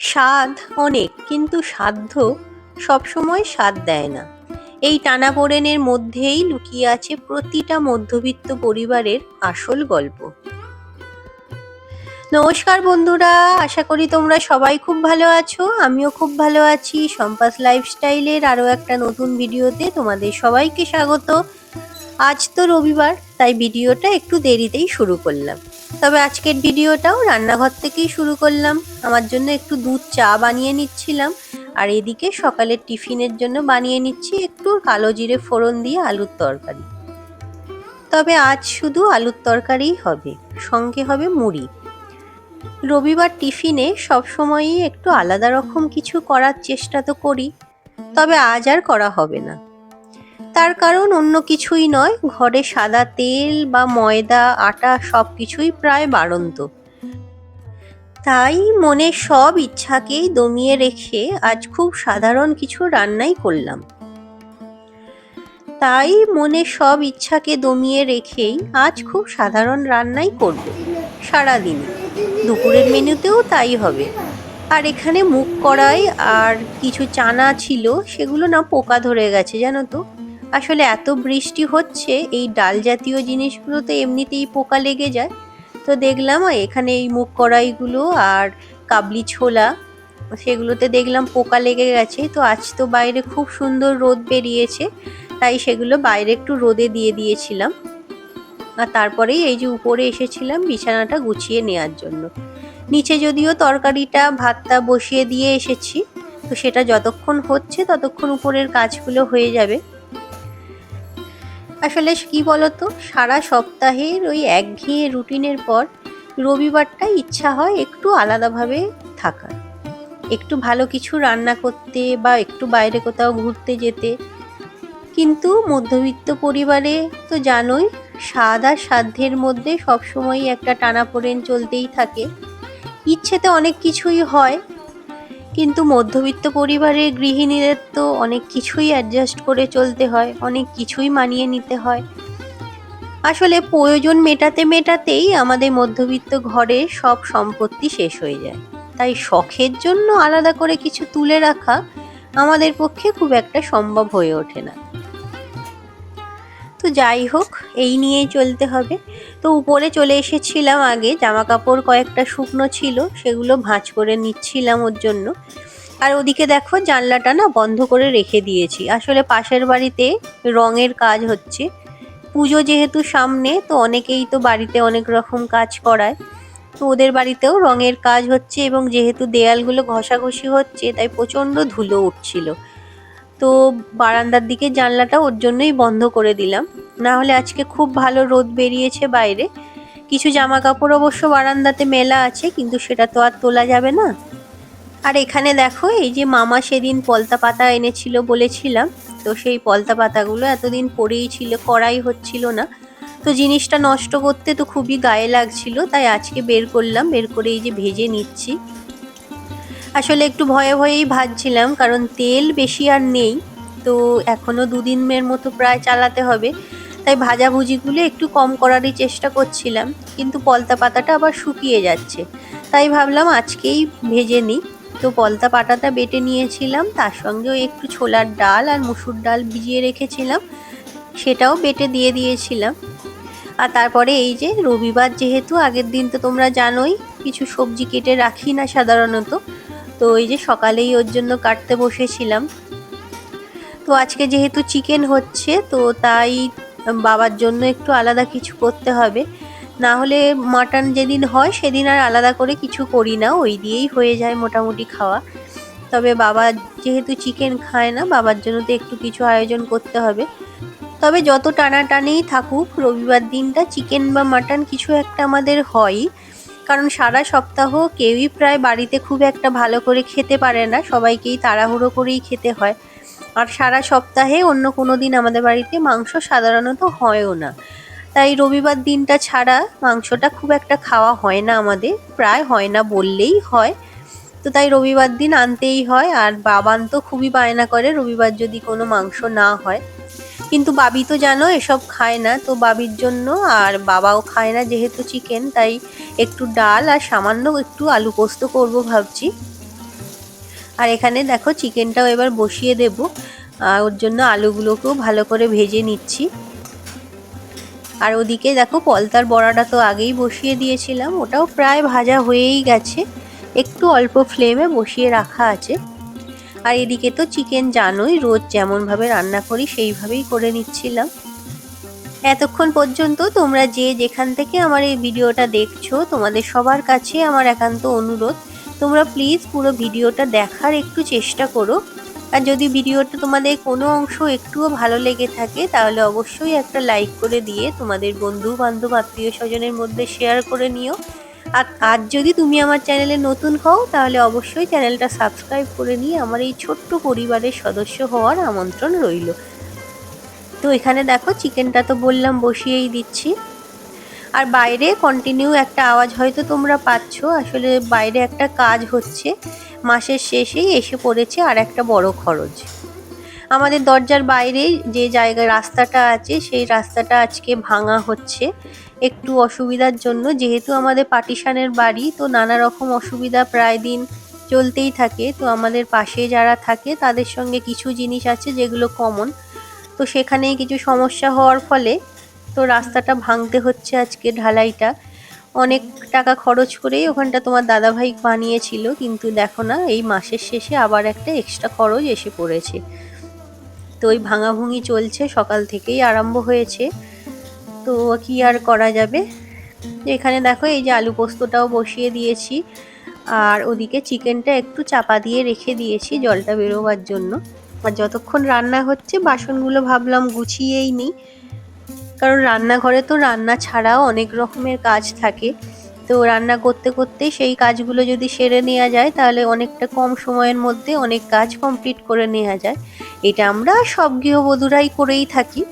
স্বাদ অনেক, কিন্তু সাধ্য সবসময় স্বাদ দেয় না। এই টানাপোড়েনের মধ্যেই লুকিয়ে আছে প্রতিটা মধ্যবিত্ত পরিবারের আসল গল্প। নমস্কার বন্ধুরা, আশা করি তোমরা সবাই খুব ভালো আছো, আমিও খুব ভালো আছি। সম্পাস লাইফস্টাইলের আরও একটা নতুন ভিডিওতে তোমাদের সবাইকে স্বাগত। আজ তো রবিবার তাই ভিডিওটা একটু দেরিতেই শুরু করলাম। তবে আজকের ভিডিওটাও রান্নাঘর থেকেই শুরু করলাম। আমার জন্য একটু দুধ চা বানিয়ে নিচ্ছিলাম। আর এদিকে সকালের টিফিনের জন্য বানিয়ে নিচ্ছি একটু কালো জিরে ফোড়ন দিয়ে আলুর তরকারি। তবে আজ শুধু আলুর তরকারিই হবে, সঙ্গে হবে মুড়ি। রবিবার টিফিনে সবসময়ই একটু আলাদা রকম কিছু করার চেষ্টা তো করি, তবে আজ আর করা হবে না। তার কারণ অন্য কিছুই নয়, ঘরে সাদা তেল বা ময়দা, আটা সব কিছুই প্রায় বাড়ন্ত। তাই মনে সব ইচ্ছাকেই দমিয়ে রেখে আজ খুব সাধারণ কিছু রান্নাই করলাম। তাই মনে সব ইচ্ছাকে দমিয়ে রেখেই আজ খুব সাধারণ রান্নাই করব, সারাদিন। দুপুরের মেনুতেও তাই হবে। আর এখানে মুখ কড়াই আর কিছু চানা ছিল, সেগুলো না পোকা ধরে গেছে, জানো তো? আসলে এত বৃষ্টি হচ্ছে, এই ডাল জাতীয় জিনিসগুলোতে এমনিতেই পোকা লেগে যায়। তো দেখলাম এখানে এই মুখ কড়াইগুলো আর কাবলি ছোলা, সেগুলোতে দেখলাম পোকা লেগে গেছে। তো আজ তো বাইরে খুব সুন্দর রোদ বেরিয়েছে, তাই সেগুলো বাইরে একটু রোদে দিয়ে দিয়েছিলাম। আর তারপরেই এই যে উপরে এসেছিলাম বিছানাটা গুছিয়ে নেওয়ার জন্য। নিচে যদিও তরকারিটা, ভাতটা বসিয়ে দিয়ে এসেছি, তো সেটা যতক্ষণ হচ্ছে ততক্ষণ উপরের কাজগুলো হয়ে যাবে। আসলে কি বলতো, সারা সপ্তাহের ওই একঘেয়ে রুটিনের পর রবিবারটা ইচ্ছা হয় একটু আলাদাভাবে থাকার। একটু ভালো কিছু রান্না করতে বা একটু বাইরে কোথাও ঘুরতে যেতে। কিন্তু মধ্যবিত্ত পরিবারে তো জানোই, স্বাদ আর সাধ্যের মধ্যে সবসময়ই একটা টানাপোড়েন চলতেই থাকে। ইচ্ছেতে অনেক কিছুই হয় কিন্তু মধ্যবিত্ত পরিবারে গৃহিণীদের তো অনেক কিছুই অ্যাডজাস্ট করে চলতে হয়, অনেক কিছুই মানিয়ে নিতে হয়। আসলে প্রয়োজন মেটাতে মেটাতেই আমাদের মধ্যবিত্ত ঘরে সব সম্পত্তি শেষ হয়ে যায়। তাই শখের জন্য আলাদা করে কিছু তুলে রাখা আমাদের পক্ষে খুব একটা সম্ভব হয়ে ওঠে না। তো যাই হোক, এই নিয়েই চলতে হবে। তো উপরে চলে এসেছিলাম আগে জামা কাপড় কয়েকটা শুকনো ছিল, সেগুলো ভাঁজ করে নিচ্ছিলাম ওর জন্য। আর ওদিকে দেখো, জানলাটা না বন্ধ করে রেখে দিয়েছি। আসলে পাশের বাড়িতে রঙের কাজ হচ্ছে। পুজো যেহেতু সামনে, তো অনেকেই তো বাড়িতে অনেক রকম কাজ করায়। তো ওদের বাড়িতেও রঙের কাজ হচ্ছে এবং যেহেতু দেয়ালগুলো ঘষাঘষি হচ্ছে, তাই প্রচণ্ড ধুলো উঠছিল। তো বারান্দার দিকে জানলাটা ওর জন্যই বন্ধ করে দিলাম। না হলে আজকে খুব ভালো রোদ বেরিয়েছে বাইরে। কিছু জামা কাপড় অবশ্য বারান্দাতে মেলা আছে, কিন্তু সেটা তো আর তোলা যাবে না। আর এখানে দেখো, এই যে মামা সেদিন পলতা পাতা এনেছিল বলেছিলাম, তো সেই পলতা পাতাগুলো এতদিন পরেই ছিল করাই হচ্ছিল না। তো জিনিসটা নষ্ট করতে তো খুবই গায়ে লাগছিল, তাই আজকে বের করলাম, বের করে এই যে ভেজে নিচ্ছি। আসলে একটু ভয়ে ভয়েই ভাজছিলাম, কারণ তেল বেশি আর নেই, তো এখনও দুদিনের মতো প্রায় চালাতে হবে। তাই ভাজাভুজিগুলো একটু কম করারই চেষ্টা করছিলাম, কিন্তু পলতা পাতাটা আবার শুকিয়ে যাচ্ছে। তাই ভাবলাম আজকেই ভেজে নিই। তো পলতা পাতাটা বেটে নিয়েছিলাম, তার সঙ্গেও একটু ছোলার ডাল আর মুসুর ডাল ভিজিয়ে রেখেছিলাম, সেটাও বেটে দিয়ে দিয়েছিলাম। আর তারপরে এই যে রবিবার যেহেতু, আগের দিন তো তোমরা জানোই, কিছু সবজি কেটে রাখি না সাধারণত তো এই যে সকালেই ওর জন্য কাটতে বসেছিলাম। তো আজকে যেহেতু চিকেন হচ্ছে, তো তাই বাবার জন্য একটু আলাদা কিছু করতে হবে। না হলে মাটন যেদিন হয়, সেদিন আর আলাদা করে কিছু করি না, ওই দিয়েই হয়ে যায় মোটামুটি খাওয়া। তবে বাবা যেহেতু চিকেন খায় না, বাবার জন্য তো একটু কিছু আয়োজন করতে হবে। তবে যত টানাটানেই থাকুক, রবিবার দিনটা চিকেন বা মাটন কিছু একটা আমাদের হয়ই। কারণ সারা সপ্তাহ কেউই প্রায় বাড়িতে খুব একটা ভালো করে খেতে পারে না, সবাইকেই তাড়াহুড়ো করেই খেতে হয়। আর সারা সপ্তাহে অন্য কোনো দিন আমাদের বাড়িতে মাংস সাধারণত হয়ও না। তাই রবিবার দিনটা ছাড়া মাংসটা খুব একটা খাওয়া হয় না আমাদের, প্রায় হয় না বললেই হয়। তো তাই রবিবার দিন আনতেই হয়, আর বাবান তো খুবই বায়না করে রবিবার যদি কোনো মাংস না হয়। কিন্তু বাবি তো জানো, এসব খায় না। তো বাবির জন্য আর বাবাও খায় না যেহেতু চিকেন তাই একটু ডাল আর সামান্য একটু আলু পোস্ত করব ভাবছি। আর এখানে দেখো চিকেনটাও এবার বসিয়ে দেব। আর ওর জন্য আলুগুলোকেও ভালো করে ভেজে নিচ্ছি। আর ওদিকে দেখো পলতার বড়াটা তো আগেই বসিয়ে দিয়েছিলাম। ওটাও প্রায় ভাজা হয়েই গেছে। একটু অল্প ফ্লেমে বসিয়ে রাখা আছে। আর এদিকে তো চিকেন জানোই, রোজ যেমনভাবে রান্না করি, সেইভাবেই করে নিচ্ছিলাম। এতক্ষণ পর্যন্ত তোমরা যে যেখান থেকে আমার এই ভিডিওটা দেখছ, তোমাদের সবার কাছে আমার একান্ত অনুরোধ, তোমরা প্লিজ পুরো ভিডিওটা দেখার একটু চেষ্টা করো। আর যদি ভিডিওটা তোমাদের কোনো অংশ একটুও ভালো লেগে থাকে, তাহলে অবশ্যই একটা লাইক করে দিয়ে তোমাদের বন্ধু বান্ধব আত্মীয় স্বজনের মধ্যে শেয়ার করে নিও। আর আজ যদি তুমি আমার চ্যানেলে নতুন হও, তাহলে অবশ্যই চ্যানেলটা সাবস্ক্রাইব করে নিয়ে আমার এই ছোট্ট পরিবারের সদস্য হওয়ার আমন্ত্রণ রইল। তো এখানে দেখো, চিকেনটা তো বললাম, বসিয়েই দিচ্ছি। আর বাইরে কন্টিনিউ একটা আওয়াজ হয়তো তোমরা পাচ্ছ, আসলে বাইরে একটা কাজ হচ্ছে। মাসের শেষেই এসে পড়েছে আর একটা বড় খরচ। আমাদের দরজার বাইরে যে জায়গায় রাস্তাটা আছে, সেই রাস্তাটা আজকে ভাঙা হচ্ছে। একটু অসুবিধার জন্য, যেহেতু আমাদের পার্টিশানের বাড়ি, তো নানা রকম অসুবিধা প্রায় দিন চলতেই থাকে। তো আমাদের পাশে যারা থাকে, তাদের সঙ্গে কিছু জিনিস আছে যেগুলো কমন তো সেখানেই কিছু সমস্যা হওয়ার ফলে, তো রাস্তাটা ভাঙতে হচ্ছে আজকে ঢালাইটা। অনেক টাকা খরচ করেই ওখানটা তোমার দাদাভাই বানিয়েছিল, কিন্তু দেখো না, এই মাসের শেষে আবার একটা এক্সট্রা খরচ এসে পড়েছে। তো ওই ভাঙাভুঙি চলছে, সকাল থেকেই আরম্ভ হয়েছে। তো কি আর করা যাবে? এখানে দেখো এই যে আলু পোস্তটাও বসিয়ে দিয়েছি। আর ওদিকে চিকেনটা একটু চাপা দিয়ে রেখে দিয়েছি জলটা বেরোবার জন্য। আর যতক্ষণ রান্না হচ্ছে বাসনগুলো ভাবলাম গুছিয়েই নিই। কারণ রান্নাঘরে তো রান্না ছাড়াও অনেক রকমের কাজ থাকে। তো রান্না করতে করতে সেই কাজগুলো যদি সেরে নেওয়া যায় তাহলে অনেকটা কম সময়ের মধ্যে অনেক কাজ কমপ্লিট করে নেওয়া যায়। এটা আমরা সব গৃহবধূরাই করেই থাকি।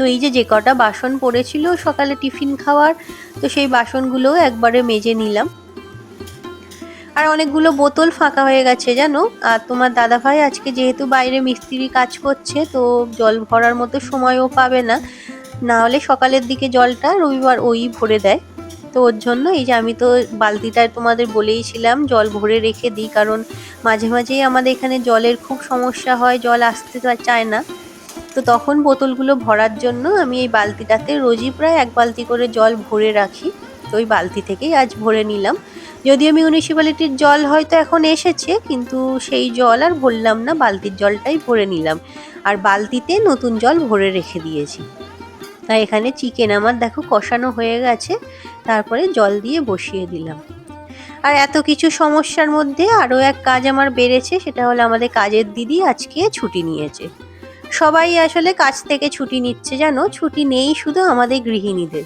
তো এই যে যে কটা বাসন পড়েছিল সকালে টিফিন খাওয়ার, তো সেই বাসনগুলোও একবারে মেজে নিলাম। আর অনেকগুলো বোতল ফাঁকা হয়ে গেছে, জানো? আর তোমার দাদাভাই আজকে যেহেতু বাইরে মিস্ত্রি কাজ করছে, তো জল ভরার মতো সময়ও পাবে না। না হলে সকালের দিকে জলটা রবিবার ওই ভরে দেয়। তো ওর জন্য এই যে আমি তো বালতিটায় তোমাদের বলেইছিলাম, জল ভরে রেখে দিই, কারণ মাঝে মাঝেই আমাদের এখানে জলের খুব সমস্যা হয়, জল আসতে চায় না। তো তখন বোতলগুলো ভরার জন্য আমি এই বালতিটাতে রোজই প্রায় এক বালতি করে জল ভরে রাখি। তো ওই বালতি থেকেই আজ ভরে নিলাম। যদিও মিউনিসিপ্যালিটির জল হয়তো এখন এসেছে, কিন্তু সেই জল আর ভরলাম না, বালতির জলটাই ভরে নিলাম। আর বালতিতে নতুন জল ভরে রেখে দিয়েছি। তাই এখানে চিকেন আমার দেখো কষানো হয়ে গেছে, তারপরে জল দিয়ে বসিয়ে দিলাম। আর এত কিছু সমস্যার মধ্যে আরও এক কাজ আমার বেড়েছে, সেটা হলো আমাদের কাজের দিদি আজকে ছুটি নিয়েছে। সবাই আসলে কাজ থেকে ছুটি নিচ্ছে জানো ছুটি নেই শুধু আমাদের গৃহিণীদের।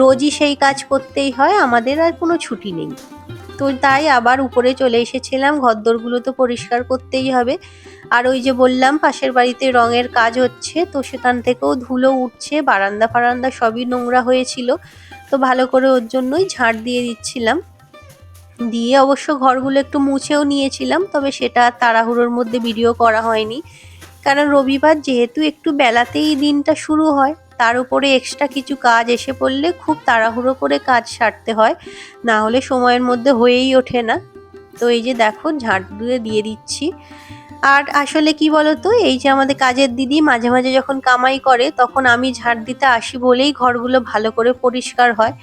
রোজই সেই কাজ করতেই হয়, আমাদের আর কোনো ছুটি নেই। তো তাই আবার উপরে চলে এসেছিলাম, ঘরদোরগুলো তো পরিষ্কার করতেই হবে। আর ওই যে বললাম, পাশের বাড়িতে রঙের কাজ হচ্ছে, তো সেখান থেকেও ধুলো উঠছে, বারান্দা ফারান্দা সবই নোংরা হয়েছিল। তো ভালো করে ওর জন্যই ঝাড় দিয়ে দিচ্ছিলাম। দিয়ে অবশ্য ঘরগুলো একটু মুছেও নিয়েছিলাম, তবে সেটা তাড়াহুড়োর মধ্যে ভিডিও করা হয়নি। কারণ রবিবার যেহেতু একটু বেলাতেই দিনটা শুরু হয়, তার উপরে এক্সট্রা কিছু কাজ এসে পড়লে খুব তাড়াহুড়ো করে কাজ সারতে হয়, না হলে সময়ের মধ্যে হয়েই ওঠে না। তো এই যে দেখো ঝাড় দিয়ে দিয়ে দিচ্ছি। আর আসলে কি বলতো, এই যে আমাদের কাজের দিদি মাঝে মাঝে যখন কামাই করে, তখন আমি ঝাড় দিতে আসি বলেই ঘরগুলো ভালো করে পরিষ্কার হয়।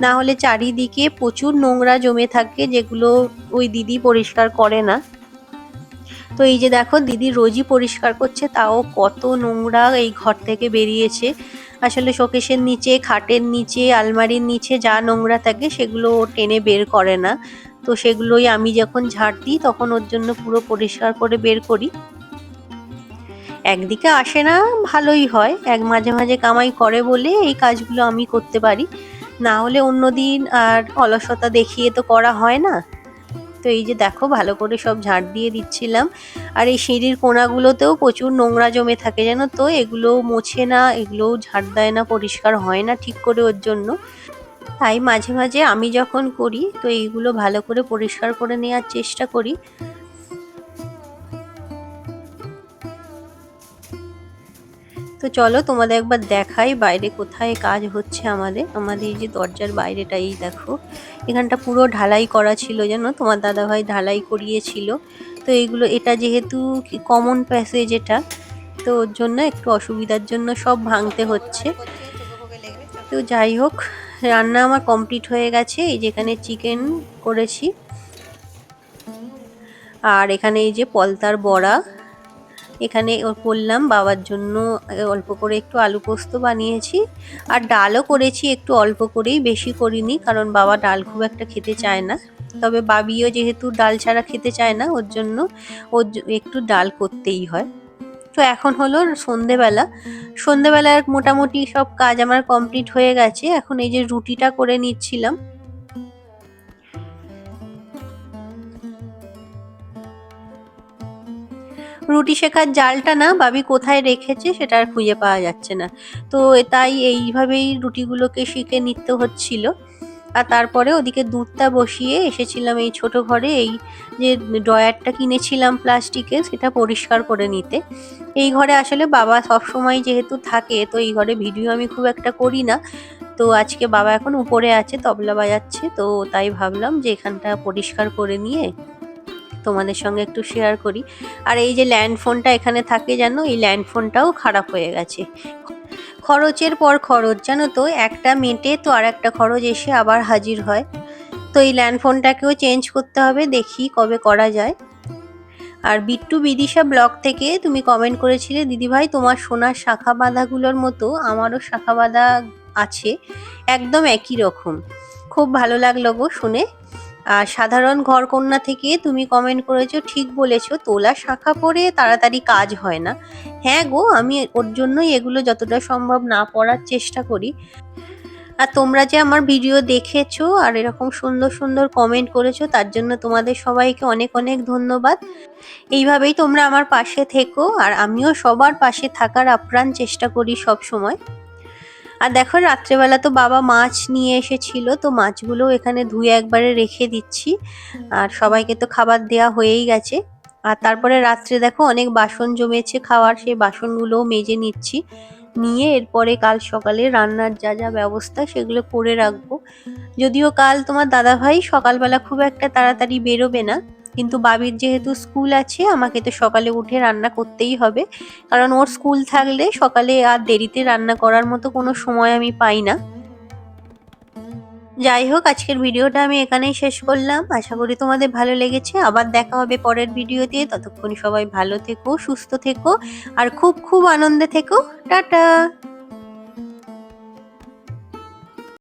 না হলে চারিদিকে প্রচুর নোংরা জমে থাকে, যেগুলো ওই দিদি পরিষ্কার করে না। তো এই যে দেখো, দিদি রোজই পরিষ্কার করছে, তাও কত নোংরা এই ঘর থেকে বেরিয়েছে। আসলে শোকেশের নিচে, খাটের নিচে, আলমারির নিচে যা নোংরা থাকে, সেগুলো টেনে বের করে না। তো সেগুলোই আমি যখন ঝাড় দিই, তখন ওর জন্য পুরো পরিষ্কার করে বের করি। একদিকে আসে না, ভালোই হয়। এক মাঝে মাঝে কামাই করে বলে এই কাজগুলো আমি করতে পারি। না হলে অন্যদিন আর অলসতা দেখিয়ে তো করা হয় না। তো এই যে দেখো, ভালো করে সব ঝাড় দিয়ে দিচ্ছিলাম। আর এই সিঁড়ির কোনাগুলোতেও প্রচুর নোংরা জমে থাকে, জানো তো? এগুলো মোছে না, এগুলোও ঝাড় দেয় না, পরিষ্কার হয় না ঠিক করে ওর জন্য। তাই মাঝে মাঝে আমি যখন করি, তো এইগুলো ভালো করে পরিষ্কার করে নেওয়ার চেষ্টা করি। তো চলো তোমাদের একবার দেখাই বাইরে কোথায় কাজ হচ্ছে আমাদের। আমাদের এই যে দরজার বাইরেটা এই দেখো। এখানটা পুরো ঢালাই করা ছিল জানো তোমার দাদাভাই ঢালাই করিয়েছিল। তো এইগুলো এটা যেহেতু কমন প্যাসেজ এটা, তো ওর জন্য একটু অসুবিধার জন্য সব ভাঙতে হচ্ছে। তো যাই হোক, রান্না আমার কমপ্লিট হয়ে গেছে। এই যেখানে চিকেন করেছি। আর এখানে এই যে পলতার বড়া। এখানে করলাম, বাবার জন্য অল্প করে একটু আলু পোস্ত বানিয়েছি। আর ডালও করেছি, একটু অল্প করেই, বেশি করিনি, কারণ বাবা ডাল খুব একটা খেতে চায় না। তবে বাবিও যেহেতু ডাল ছাড়া খেতে চায় না, ওর জন্য ওর একটু ডাল করতেই হয়। তো এখন হলো সন্ধেবেলা। সন্ধেবেলার মোটামুটি সব কাজ আমার কমপ্লিট হয়ে গেছে। এখন এই যে রুটিটা করে নিচ্ছিলাম। রুটি শেখার জালটা না বাবি কোথায় রেখেছে সেটা আর খুঁজে পাওয়া যাচ্ছে না। তো তাই এইভাবেই রুটিগুলোকে শিখে নিতে হচ্ছিল। আর তারপরে ওদিকে দুধটা বসিয়ে এসেছিলাম এই ছোট ঘরে এই যে ড্রয়ারটা কিনেছিলাম প্লাস্টিকের সেটা পরিষ্কার করে নিতে। এই ঘরে আসলে বাবা সবসময় যেহেতু থাকে তো এই ঘরে ভিডিও আমি খুব একটা করি না। তো আজকে বাবা এখন উপরে আছে, তবলা বাজাচ্ছে, তো তাই ভাবলাম যে এখানটা পরিষ্কার করে নিয়ে তোমাদের সঙ্গে একটু শেয়ার করি। আর এই যে ল্যান্ড ফোনটা এখানে থাকে জানো, এই ল্যান্ড ফোনটাও খারাপ হয়ে গেছে। খরচের পর খরচ, জানো তো, একটা মেটে তো আর একটা খরচ এসে আবার হাজির হয়। তো এই ল্যান্ড ফোনটাকেও চেঞ্জ করতে হবে, দেখি কবে করা যায়। আর বিট্টু বিদিশা ব্লগ থেকে তুমি কমেন্ট করেছিলে, দিদিভাই, তোমার সোনার শাখা বাঁধাগুলোর মতো আমারও শাখা বাঁধা আছে, একদম একই রকম। খুব ভালো লাগল গো শুনে। আর সাধারণ ঘরকন্যা থেকে তুমি কমেন্ট করেছ, ঠিক বলেছ, তোলা শাখা পরে তাড়াতাড়ি কাজ হয় না। হ্যাঁ গো, আমি ওর জন্যই এগুলো যতটা সম্ভব না পড়ার চেষ্টা করি। আর তোমরা যে আমার ভিডিও দেখেছ আর এরকম সুন্দর সুন্দর কমেন্ট করেছ, তার জন্য তোমাদের সবাইকে অনেক অনেক ধন্যবাদ। এইভাবেই তোমরা আমার পাশে থেকো, আর আমিও সবার পাশে থাকার আপ্রাণ চেষ্টা করি সব সময় আর দেখো, রাত্রেবেলা তো বাবা মাছ নিয়ে এসেছিল, তো মাছগুলো এখানে ধুয়ে একবারে রেখে দিচ্ছি। আর সবাইকে তো খাবার দেওয়া হয়েই গেছে। আর তারপরে রাত্রে দেখো, অনেক বাসন জমেছে খাওয়ার, সেই বাসনগুলোও মেজে নিচ্ছি। নিয়ে এরপরে কাল সকালে রান্নার যা যা ব্যবস্থা সেগুলো করে রাখব। যদিও কাল তোমার দাদাভাই সকালবেলা খুব একটা তাড়াতাড়ি বেরোবে না কিন্তু বাবির যেহেতু স্কুল আছে, আমাকে তো সকালে উঠে রান্না করতেই হবে। কারণ ওর স্কুল থাকলে সকালে আর দেরিতে রান্না করার মতো কোনো সময় আমি পাই না। যাই হোক, আজকের ভিডিওটা আমি এখানেই শেষ করলাম। আশা করি তোমাদের ভালো লেগেছে। আবার দেখা হবে পরের ভিডিওতে। ততক্ষণ সবাই ভালো থেকো, সুস্থ থেকো, আর খুব খুব আনন্দে থেকো। টাটা!